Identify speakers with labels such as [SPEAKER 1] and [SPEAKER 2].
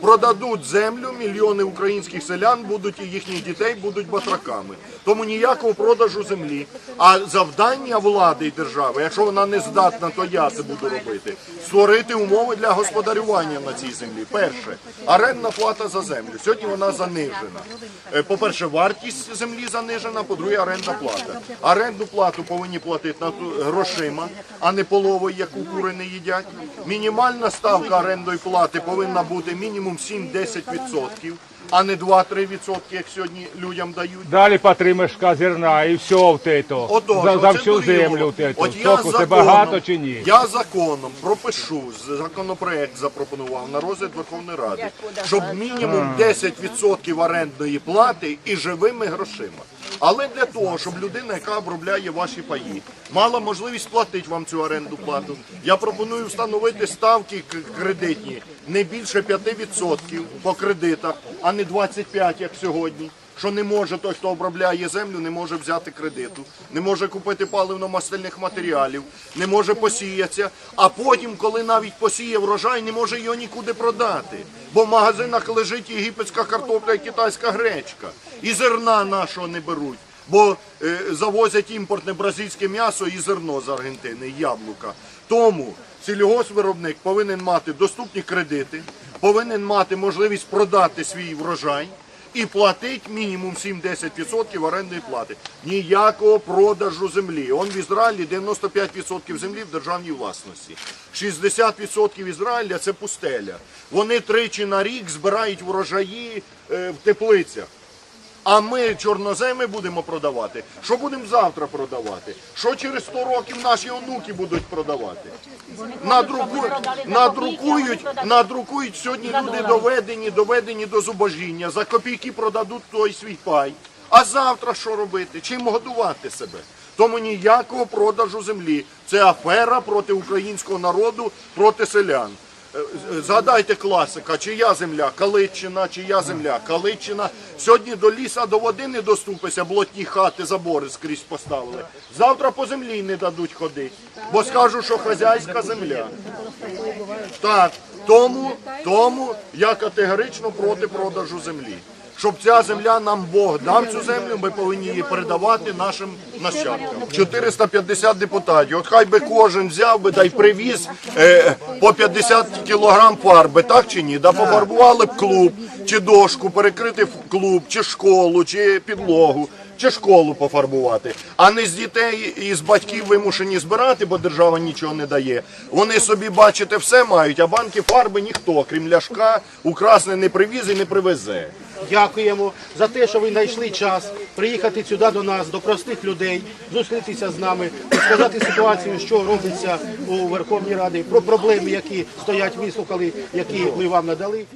[SPEAKER 1] продадуть землю, мільйони українських селян будуть і їхніх дітей будуть батраками. Тому ніякого продажу землі. А завдання влади і держави, якщо вона не здатна, то я це буду робити. Створити умови для господарювання на цій землі. Перше, орендна плата за землю. Сьогодні вона занижена. Е, По-перше, вартість землі занижена, по-друге, орендна плата. Орендну плату повинні платити на грошима, а не половою, яку кури не їдять. Мінімальна ставка орендної плати повинна бути мінімум 7-10%, а не 2-3%, як сьогодні людям дають.
[SPEAKER 2] Дали по три мешка зерна і все вот это.
[SPEAKER 1] Отож,
[SPEAKER 2] за, за
[SPEAKER 1] оце
[SPEAKER 2] всю
[SPEAKER 1] дуріво.
[SPEAKER 2] землю вот это.
[SPEAKER 1] От я
[SPEAKER 2] Соку, це
[SPEAKER 1] законом-
[SPEAKER 2] багато чи ні?
[SPEAKER 1] Я законом пропишу, з- законопроект запропонував на розгляд Верховної Ради, щоб мінімум 10% орендної плати і живими грошима. Але для того, щоб людина, яка обробляє ваші паї, мала можливість платити вам цю оренду плату, я пропоную встановити ставки к- кредитні не більше 5% по кредитах, а не 25%, як сьогодні що не може той, хто обробляє землю, не може взяти кредиту, не може купити паливно-мастильних матеріалів, не може посіятися, а потім, коли навіть посіє врожай, не може його нікуди продати. Бо в магазинах лежить єгипетська картопля і китайська гречка. І зерна нашого не беруть. Бо е, завозять імпортне бразильське м'ясо і зерно з Аргентини, і яблука. Тому сільгоспвиробник повинен мати доступні кредити, повинен мати можливість продати свій врожай і платить мінімум 7-10% орендної плати. Ніякого продажу землі. Он в Ізраїлі 95% землі в державній власності. 60% Ізраїля це пустеля. Вони тричі на рік збирають врожаї е, в теплицях. А ми чорноземи будемо продавати. Що будемо завтра продавати? Що через 100 років наші онуки будуть продавати? Надруку... Надрукують, надрукують сьогодні люди доведені, доведені до зубожіння. За копійки продадуть той свій пай. А завтра що робити? Чим годувати себе? Тому ніякого продажу землі. Це афера проти українського народу, проти селян. Е, Згадайте класика, чия земля? Калитчина, чия земля? Калитчина. Сьогодні до ліса, до води не доступися, блотні хати, забори скрізь поставили. Завтра по землі не дадуть ходити, бо скажуть, що хазяйська земля. Так, тому, тому я категорично проти продажу землі. Щоб ця земля нам Бог дав цю землю, ми повинні її передавати нашим нащадкам. 450 депутатів. От хай би кожен взяв би да й привіз е, по 50 кілограм фарби, так чи ні? Да пофарбували б клуб, чи дошку, перекрити клуб, чи школу, чи підлогу. Чи школу пофарбувати, а не з дітей і з батьків вимушені збирати, бо держава нічого не дає. Вони собі, бачите, все мають, а банки фарби ніхто, крім ляшка, украсне не привіз і не привезе.
[SPEAKER 3] Дякуємо за те, що ви знайшли час приїхати сюди до нас, до простих людей, зустрітися з нами, розказати ситуацію, що робиться у Верховній Раді, про проблеми, які стоять, вислухали, які ми вам надали.